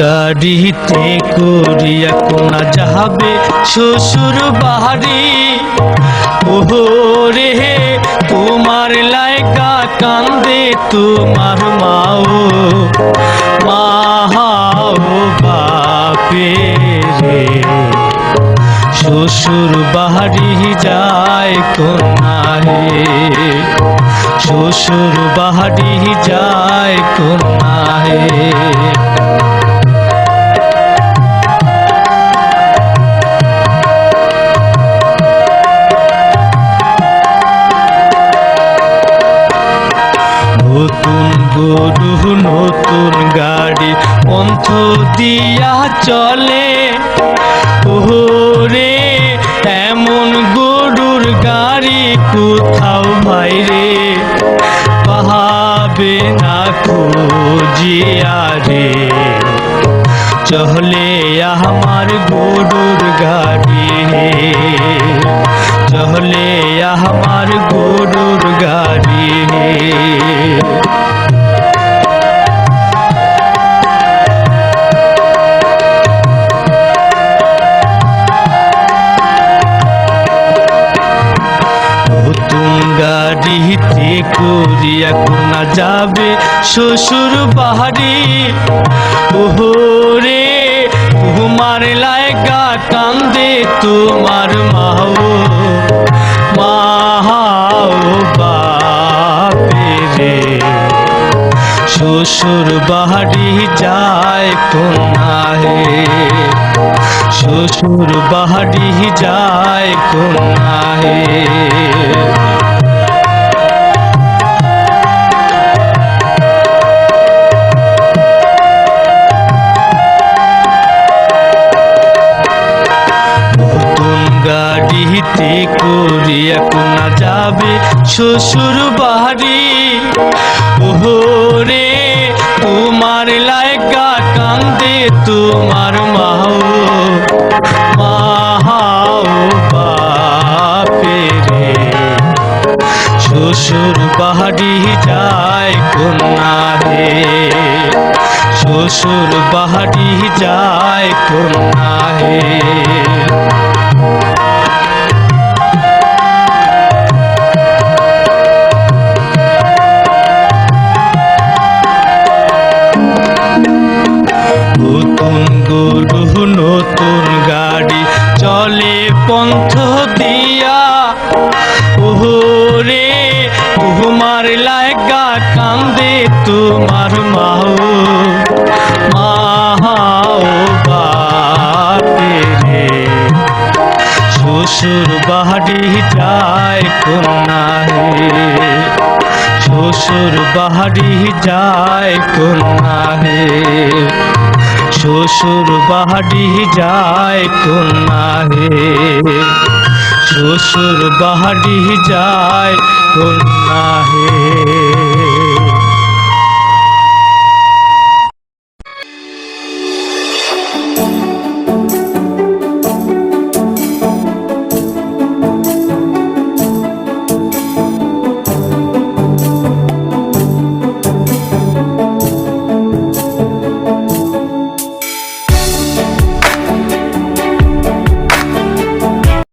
গাড়িতে করিয়া কোনা যাবে শ্বশুর বাড়ি। ওহো রে তোমার লাইকা কান্দে তোমার মাও। মাহাও বাপে রে। শ্বশুর বাড়ি যায় কোনাহে শ্বশুর বাড়ি যায় নতুন গাড়ি পন্থ দিয়া চলে। ওরে এমন গরুর গাড়ি কোথাও ভাইরে পাহাবে না খুঁজিয়া রে। চলে আমার গরুর গাড়ি। চলে আমার গরুর গাড়িতে করিয়া কোনা যাবে শ্বশুর বাড়ি ওহরে, তোমার লায়গা কান্দে তোমার মাও। রে শ্বশুর বাড়ি যায় কোনাহে। শ্বশুর বাড়ি যায় কোনাহে। গাড়িতে করিয়া কোনা যাবে শ্বশুর বাড়ি। ওহরে, তোমার লায়গা কান্দে তোমার মাও। মাও বাপে রে। শ্বশুর বাড়ি যায় কন্যা রে। শ্বশুর বাড়ি যায় কন্যা হে গরু নতুন গাড়ি চলে পন্থ দিয়া। ওহরে, তোমার লাগা কান্দে তোমার মাও। মাও বাপে রে। শ্বশুর বাড়ি যায় কন্যা হে শ্বশুর বাড়ি যায় কন্যা হে শ্বশুর বাহাটি যায় কন্যা শ্বশুর বাহাটি যায় কন্যা